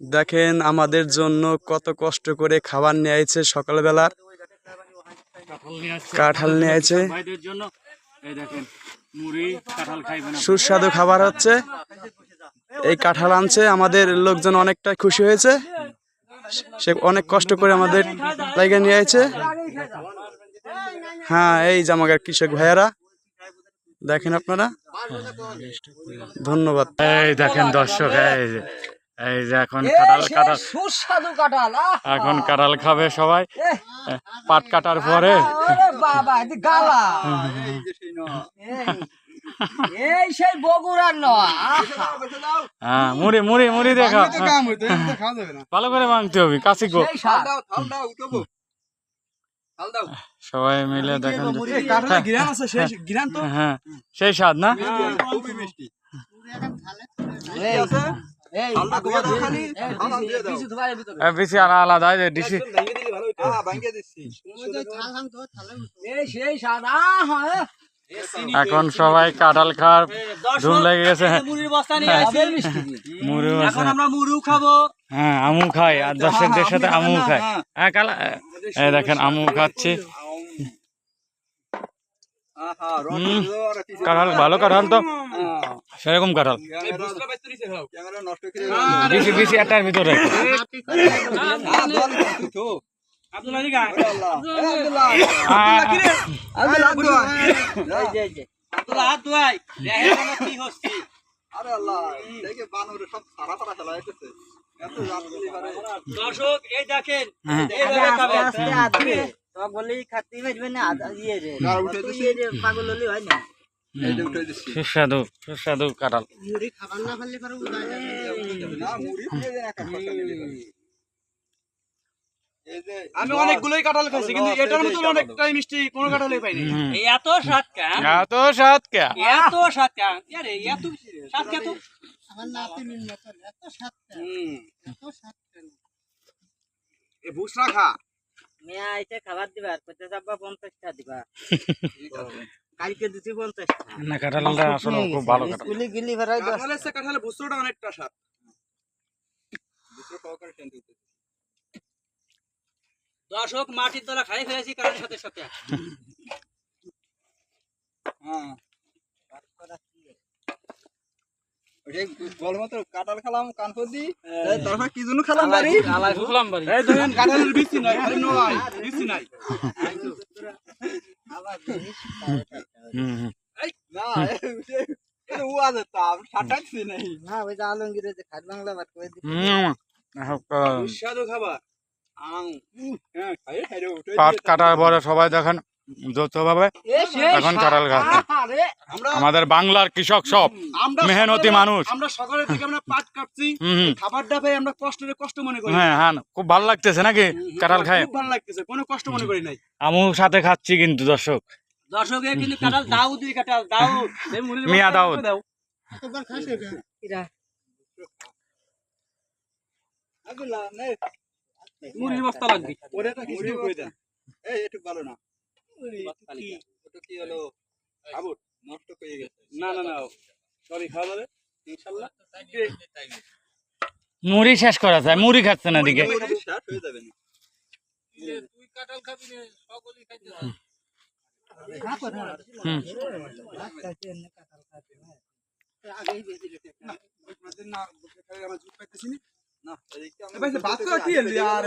দেখেন আমাদের জন্য কত কষ্ট করে খাবার নিয়ে আইছে সকালবেলার কাঁঠাল নিয়ে আপনারা। সুস্বাদু খাবার হচ্ছে। এই কাঁঠাল আনছে, আমাদের লোকজন অনেকটা খুশি হয়েছে। সে অনেক কষ্ট করে আমাদের জায়গায় নিয়ে আইছে। হ্যাঁ এই জামাগার কৃষক ভাইয়ারা, দেখেন আপনারা। ধন্যবাদ। এই দেখেন দর্শক এই যে এখন কাঁঠাল কাঁঠাল। সুস্বাদু কাঁঠাল এখন কাঁঠাল খাবে সবাই। পাট কাটার পরে। বাবা গালা। এই, এই সেই বগুড়ার নয় হ্যাঁ মুড়ি মুড়ি মুড়ি দেখা ভালো করে মাংতে হবে কাশি গো। সবাই মিলে দেখেন যে- কাঁঠালের গিরান আছে সেই হ্যাঁ সেই স্বাদ না? বিশু, আলাদা ডিসি আহা, এহ। এখন সবাই কাঁঠাল খাওয়ার ধুম লেগে গেছে। মুড়ির বস্তা নিয়ে আসি। মুড়ি আমরা মুড়িও খাব। হ্যাঁ আমু খাই আর দর্শকদের সাথে আমু খাই। হ্যাঁ। কালা এই দেখেন আমু খাচ্ছি। কাঁঠাল ভালো কাঁঠাল তো। সেরকম কাঁঠাল বেশি বেশি একটার ভিতরে। দর্শক এই দেখেন হ্যাঁ। বললেই খাতেই পারবে না, ইয়ে রে। ইয়ে পাগল হলেই হয় না। সুস্বাদু সুস্বাদু কাঁঠাল। আমি অনেকগুলোই কাঁঠাল খাইছি কিন্তু এটার মতো অনেকটাই মিষ্টি কোনো কাঁঠালই পাইনি। এত স্বাদ কেন? এত স্বাদ এত স্বাদ কেন? আরে এত স্বাদ কে তো এ ভুসরা খা। মেয়া আইসে খাবার দিবা আর পঞ্চাশটা দিবা। কালকে দিছি পঞ্চাশটা না কাঁঠালটা আসলে খুব ভালো কাঁঠাল। স্কুলে গেলি ভাড়াই দশ। কাঁঠালের সে কাঁঠালের ভুসরাটা অনেকটা স্বাদ। দর্শক মাটির তলা খাই ফেলেছি কারোর সাথে সাথে। কাঁঠাল খেলাম কানপুর দি তারপর কি জন্য খেলাম বাড়ি? বুঝলাম বাড়ি। এই দেখেন বিচি নাই খালি নয় বিচি নাই। পাট কাটার পরে সবাই দেখেন যৌথভাবে এখন। কাঁঠাল খাচ্ছে আমাদের বাংলার কৃষক সব মেহনতি মানুষ। আমরা সকালে থেকে আমরা পাট কাটছি হুম হুম। আমরা কষ্টের কষ্ট মনে করি। হ্যাঁ হ্যাঁ খুব ভালো লাগতেছে নাকি কাঁঠাল খায়? খুব ভালো লাগতেছে কোনো কষ্ট মনে করি নাই। আমু সাথে খাচ্ছি কিন্তু দর্শক। দর্শক কিন্তু কাঁঠাল দাউদি কাঁঠাল দাউদ। মিয়া বস্তা দাউদ। মুড়ির লাগবে। ওরে একটা কিছু করে দেন? এই একটু ভালো না। ওটা কি হলো? খাব নষ্ট হয়ে গেছে। না না না সরি খাওয়া যাবে? ইনশাল্লাহ। মুড়ি শেষ করা যায় মুড়ি খাচ্ছে না দিকে হয়ে না।